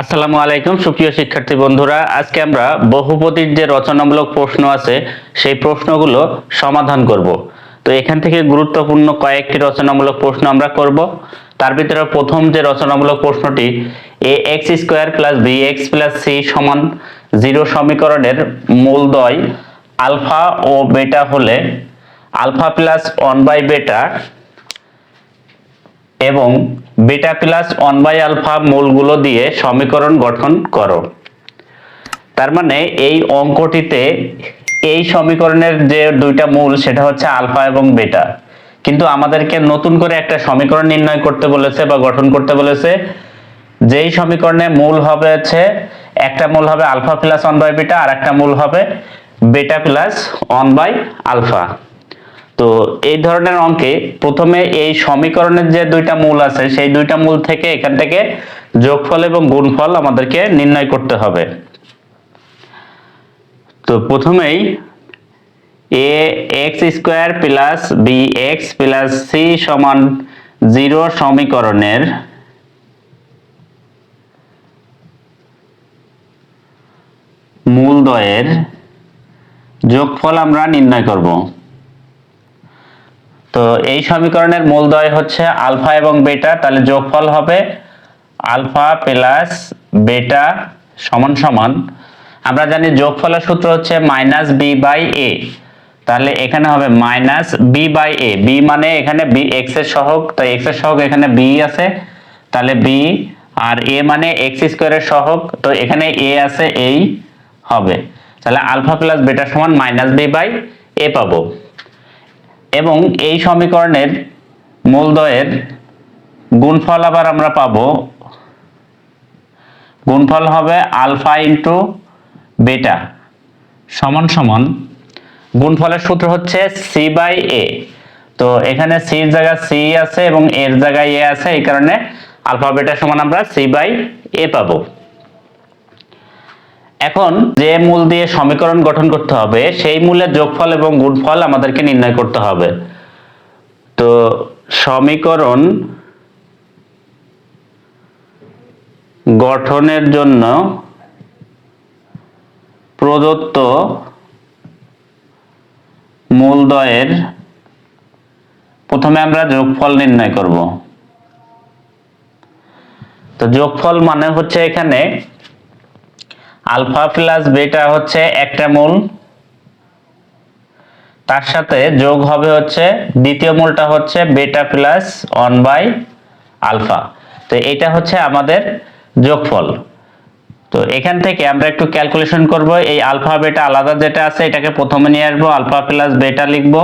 আসসালামু আলাইকুম, সুপ্রিয় শিক্ষার্থী বন্ধুরা। আজকে আমরা বহুপদীর যে রচনামূলক প্রশ্ন আছে, সেই প্রশ্নগুলো সমাধান করব। তো এখান থেকে গুরুত্বপূর্ণ কয়েকটি রচনামূলক প্রশ্ন আমরা করব। তার ভিতরে প্রথম যে রচনামূলক প্রশ্নটি, A X square plus B X plus C সমান জিরো সমীকরণের মূলদ্বয় আলফা ও বেটা হলে alpha plus one by beta এবং beta plus one by alpha মূলগুলো দিয়ে সমীকরণ গঠন করো। তার মানে এই অঙ্কটিতে এই সমীকরণের যে দুইটা মূল সেটা হচ্ছে আলফা এবং বেটা। কিন্তু আমাদেরকে নতুন করে একটা সমীকরণ নির্ণয় করতে বলেছে বা গঠন করতে বলেছে। যেই সমীকরণে মূল হবে হচ্ছে, একটা মূল হবে আলফা প্লাস ওয়ান বাই বেটা আর একটা মূল হবে বেটা প্লাস ওয়ান বাই আলফা। তো এই ধরনের অঙ্কে প্রথমে এই সমীকরণের যে দুইটা মূল আছে, সেই দুইটা মূল থেকে এখান থেকে যোগফল এবং গুণফল আমাদেরকে নির্ণয় করতে হবে। তো প্রথমেই A X square plus B X plus C সমান জিরো সমীকরণের মূলদ্বয়ের যোগফল আমরা নির্ণয় করব। তো এই সমীকরণের মূলদ্বয় হচ্ছে আলফা এবং বেটা, তাহলে যোগফল হবে আলফা প্লাস বেটা সমান সমান। আমরা জানি যোগফলের সূত্র হচ্ছে মাইনাস বি বাই এ। তাহলে এখানে হবে minus B by A. B মানে এখানে বি এক্সের সহগ তো এক্সের সহগ এখানে বি আছে। তাহলে বি আর এ মানে এক্স স্কোয়ারের সহগ, তো এখানে এ আছে, এই হবে। তাহলে আলফা প্লাস বেটা সমান মাইনাস বি বাই এ পাবো। এবং এই সমীকরণের মূলদ্বয়ের গুণফল আবার আমরা পাবো। গুণফল হবে আলফা ইন্টু বেটা সমান সমান। গুণফলের সূত্র হচ্ছে সি বাই এ। তো এখানে সির জায়গায় সি আছে এবং এর জায়গায় এ আছে, এই কারণে আলফা বেটা সমান আমরা সি বাই এ পাবো। এখন যে মূল দিয়ে সমীকরণ গঠন করতে হবে, সেই মূলের যোগফল এবং গুণফল আমাদেরকে নির্ণয় করতে হবে। তো সমীকরণ গঠনের জন্য প্রদত্ত মূলদ্বয়ের প্রথমে আমরা যোগফল নির্ণয় করব। তো যোগফল মানে হচ্ছে এখানে আলফা প্লাস বেটা হচ্ছে একটা মূল। তার সাথে যোগ হবে হচ্ছে, দ্বিতীয় মূলটা হচ্ছে বেটা প্লাস ওয়ান বাই আলফা। তো এটা হচ্ছে আমাদের যোগফল। তো এখান থেকে আমরা একটু ক্যালকুলেশন করব, এই আলফা বেটা আলাদা যেটা আছে, এটাকে প্রথমে নিয়ে আসব, আলফা প্লাস বেটা লিখব।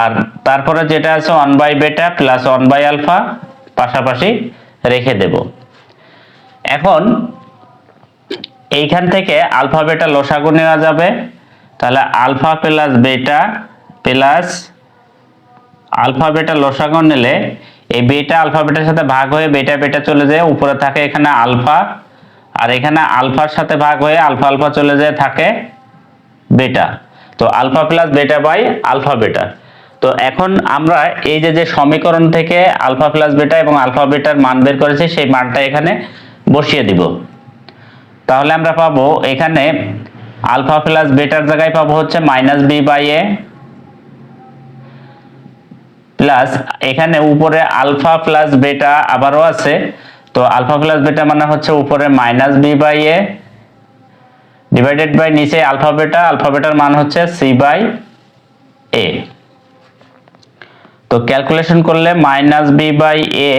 আর তারপরে যেটা আছে, one by beta plus one by alpha পাশাপাশি রেখে দেব। এখন এইখান থেকে আলফা বেটা লসাগু নেওয়া যাবে। তাহলে alpha plus beta plus alpha beta লসাগু নিলে এই বেটা আলফা বেটার সাথে ভাগ হয়ে বেটা বেটা চলে যায়, উপরে থাকে এখানে আলফা। আর এখানে আলফার সাথে ভাগ হয়ে আলফা আলফা চলে যায়, থাকে বেটা। তো alpha plus beta by alpha beta. তো এখন আমরা এই যে যে সমীকরণ থেকে আলফা প্লাস বেটা এবং আলফা বেটার মান বের করেছি, সেই মানটা এখানে বসিয়ে দিব। তাহলে আমরা পাবো এখানে আলফা প্লাস বেটার জায়গায় পাবো হচ্ছে minus B by A plus এখানে উপরে আলফা প্লাস বেটা আবারও আছে। তো আলফা প্লাস বেটা মানে হচ্ছে উপরে minus B by A divided by নিচে আলফা বেটা, আলফা বেটার মান হচ্ছে সি বাই এ। তো ক্যালকুলেশন করলে মাইনাস বি বাই এ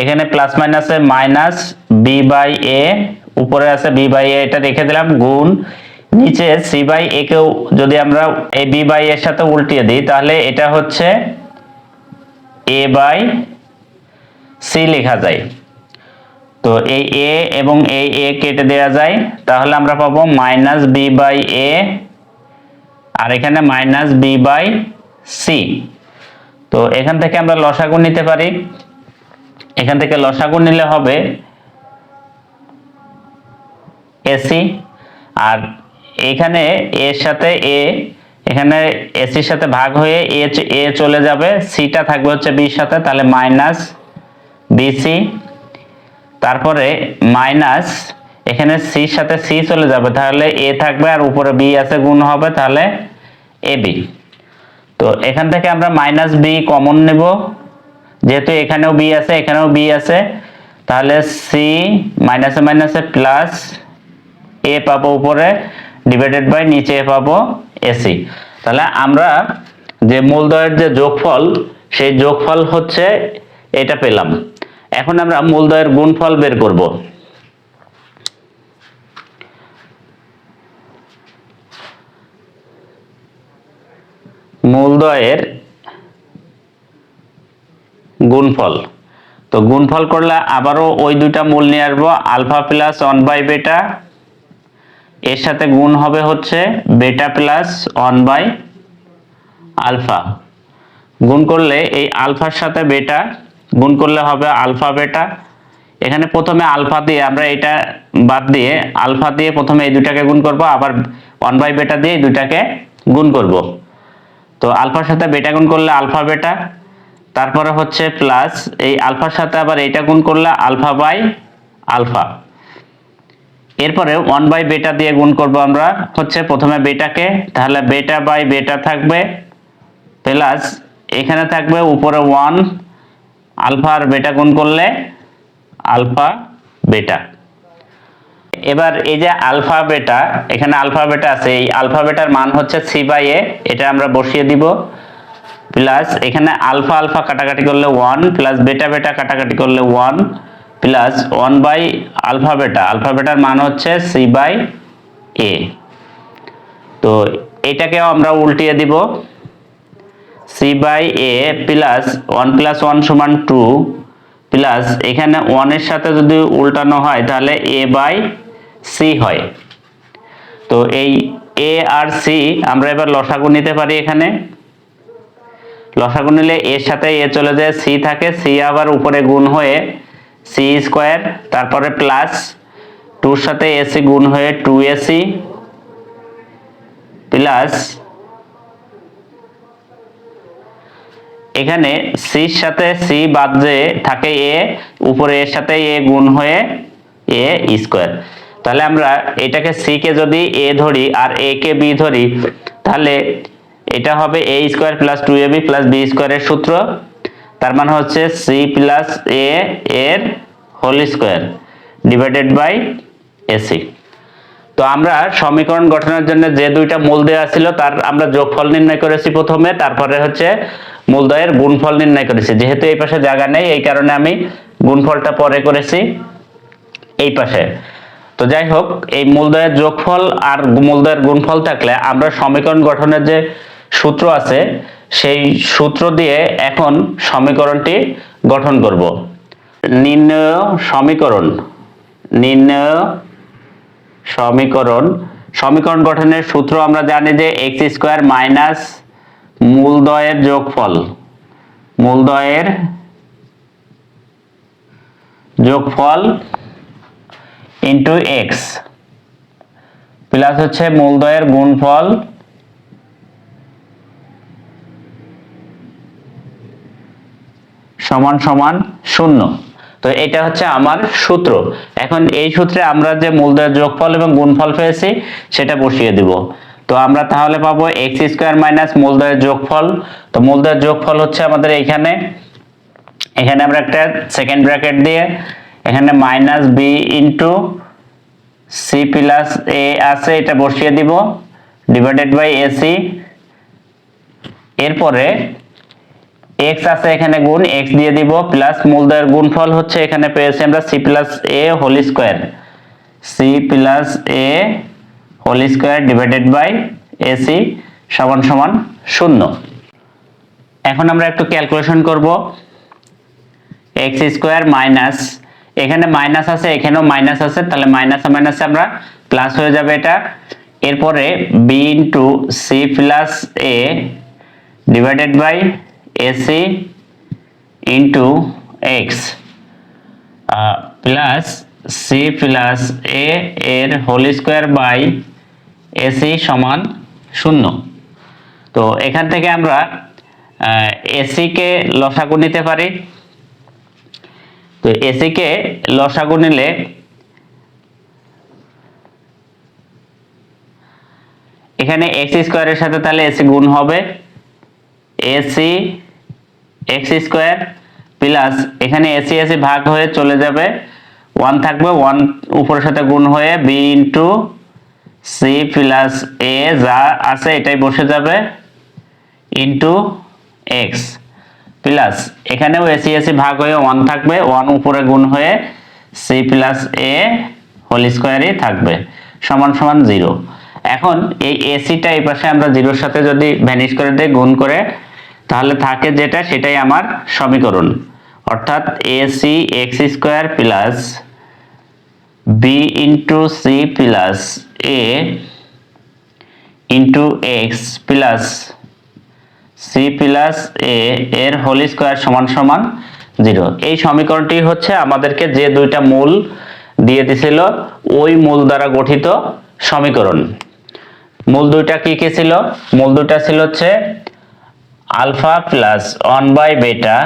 এখানে প্লাস মাইনাসে মাইনাস বি বাই এ উপরে আছে বি বাই এ এটা রেখে দিলাম, গুণ। নিচে সি বাই এ কেও যদি আমরা এ বি বাই এর সাথে উল্টিয়ে দিই, তাহলে এটা হচ্ছে এ বাই সি লেখা যায়। তো এই এ এবং এই এ কেটে দেওয়া যায়, তাহলে আমরা পাবো মাইনাস বি বাই এ আর এখানে মাইনাস বি বাই সি তো এখান থেকে আমরা লসাগু নিতে পারি। এখান থেকে লসাগু নিলে হবে এসি আর এখানে এর সাথে এ এখানে এসির সাথে ভাগ হয়ে এ এ চলে যাবে সিটা থাকবে হচ্ছে বির সাথে, তাহলে মাইনাস বিসি তারপরে মাইনাস এখানে সির সাথে সি চলে যাবে, তাহলে এ থাকবে আর উপরে বি আছে, গুণ হবে তাহলে এ বি তো এখান থেকে আমরা মাইনাস বি কমন নেব। যেহেতু এখানেও বি আছে, এখানেও বি আছে, তাহলে সি মাইনাসে মাইনাসে প্লাস এ পাবো উপরে ডিভাইডেড বাই নিচে এ পাবো এসি তাহলে আমরা যে মূলদয়ের যে যোগফল, সেই যোগফল হচ্ছে এটা পেলাম। এখন আমরা মূলদয়ের গুণফল বের করব। মূলদয়ের গুণফল। তো গুণফল করলে আবারও ওই দুইটা মূল নিয়ে আসব, আলফা প্লাস ওয়ান বাই বেটা। এর সাথে গুণ হবে হচ্ছে বেটা প্লাস ওয়ান বাই আলফা। গুণ করলে এই আলফার সাথে বেটা, গুণ করলে হবে আলফা বেটা। এখানে প্রথমে আলফা দিয়ে আমরা এটা বাদ দিয়ে আলফা দিয়ে প্রথমে এই দুটাকে গুণ করব, আবার ওয়ান বাই বেটা দিয়ে দুটাকে গুণ করব। তো আলফার সাথে বেটা গুণ করলে আলফা বেটা তারপরে হচ্ছে প্লাস এই আলফার সাথে আবার এইটা গুণ করলে আলফা বাই আলফা। এরপরে ওয়ান বাই বেটা দিয়ে গুণ করব আমরা। হচ্ছে প্রথমে বেটাকে তাহলে বেটা বাই বেটা থাকবে প্লাস এখানে থাকবে উপরে ওয়ান আলফা আর বেটা গুণ করলে আলফা বেটা এবার এই যে আলফা বেটা এখানে আলফা বেটা আছে, এই আলফা বেটার মান হচ্ছে সি বাই এ এটা আমরা বসিয়ে দিব। প্লাস এখানে আলফা আলফা কাটাকাটি করলে ওয়ান প্লাস বেটা বেটা কাটাকাটি করলে one plus one by alpha beta. Alpha better মান হচ্ছে সি বাই এ তো এটাকেও আমরা উল্টিয়ে দিব। C by A plus one plus one সমান টু প্লাস এখানে ওয়ানের সাথে যদি উল্টানো হয়, তাহলে এ বাই সি হয়। তো এই এ আর সি আমরা এবার লসাগু নিতে পারি এখানে। লসাগু নিলে এর সাথে এ চলে যায় সি থাকে, সি আবার উপরে গুণ হয়ে সি স্কোয়ার, তারপরে প্লাস টুর সাথে এসি গুণ হয়ে টু এসি প্লাস এখানে সির সাথে সি বাদ যে থাকে এ, উপরে এর সাথে এ গুণ হয়ে এ স্কোয়ার। তাহলে আমরা এটাকে সি কে যদি এ ধরি আর এ কে বি ধরি, তাহলে এটা হবে A square plus two A B plus B স্কোয়ারের সূত্র। তার মানে হচ্ছে সি প্লাস এ এর whole square divided by A C তো আমরা সমীকরণ গঠনের জন্য যে দুইটা মূল দেওয়া ছিল, তার আমরা যোগফল নির্ণয় করেছি প্রথমে, তারপরে হচ্ছে মূলদয়ের গুণফল নির্ণয় করেছি। যেহেতু এই পাশে জায়গা নেই, এই কারণে আমি গুণফলটা পরে করেছি এই পাশে। তো যাই হোক, এই মূলদয়ের যোগফল আর মূলদয়ের গুণফল থাকলে আমরা সমীকরণ গঠনের যে সূত্র আছে, সেই সূত্র দিয়ে এখন সমীকরণটি গঠন করব। নির্ণয় সমীকরণ নির্ণয় সমীকরণ। সমীকরণ গঠনের সূত্র আমরা জানি যে এক্স স্কোয়ার মাইনাস মূলদয়ের যোগফল মূলদয়ের যোগফল ইন্টু এক্স প্লাস হচ্ছে মূলদয়ের গুণফল সমান সমান শূন্য। তো এটা হচ্ছে আমার সূত্র। এখন এই সূত্রে আমরা যে মূলদয়ের যোগফল এবং গুণফল পেয়েছি, সেটা বসিয়ে দিব। তো আমরা তাহলে পাবো এক্স স্কোয়ার মাইনাস মূলদয়ের যোগফল। তো মূলদয়ের যোগফল হচ্ছে আমাদের এখানে। এখানে আমরা একটা সেকেন্ড ব্র্যাকেট দিয়ে, এখানে minus B into C plus A আছে, এটা বসিয়ে দিব ডিভাইডেড বাই এসি এরপরে এক্স আছে এখানে গুণ এক্স দিয়ে দিব প্লাস মূলদয়ের গুণফল হচ্ছে এখানে পেয়েছি আমরা C plus A whole square C plus A whole square divided by A C সমান সমান শূন্য। এখন আমরা একটু ক্যালকুলেশন করব। এক্স স্কোয়ার মাইনাস এখানে মাইনাস আছে, এখানেও মাইনাস আছে, তাহলে মাইনাসে মাইনাসে আমরা প্লাস হয়ে যাবে এটা। এরপরে B into C plus A divided by A C into X plus C plus A এর হোল স্কোয়ার বাই এসি সমান শূন্য। তো এখান থেকে আমরা এসি কে লসাগু নিতে পারি। তো তো এসি কে লসাগু নিলে এখানে এক্স স্কোয়ারের সাথে তাহলে এসি গুণ হবে। A C X square plus এখানে এসি এসি ভাগ হয়ে চলে যাবে। ওয়ান থাকবে, ওয়ান উপরের সাথে গুণ হয়ে B into C plus A যা আছে এটাই বসে যাবে ইন্টু এক্স প্লাস এখানেও এসি এসি ভাগ হয়ে ওয়ান থাকবে, ওয়ান উপরে গুণ হয়ে সি প্লাস এ হোল স্কোয়ারই থাকবে, সমান সমান জিরো। এখন এই এসিটা এই পাশে আমরা জিরোর সাথে যদি ভ্যানিশ করে দিই, গুণ করে তাহলে থাকে যেটা, সেটাই আমার সমীকরণ। অর্থাৎ A C X square plus B into C plus A into X plus C plus A এর হোল স্কোয়ার সমান সমান জিরো এই সমীকরণটি হচ্ছে আমাদেরকে যে দুইটা মূল দিয়ে দিছিল, ওই মূল দ্বারা গঠিত সমীকরণ। মূল দুইটা কি কি ছিল? মূল দুইটা ছিল হচ্ছে alpha plus one by beta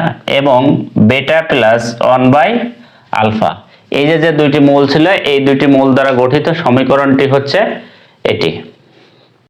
এবং বেটা প্লাস ওয়ান বাই আলফা। এই যে যে দুইটি মূল ছিল, এই দুইটি মূল দ্বারা গঠিত সমীকরণটি হচ্ছে এটি।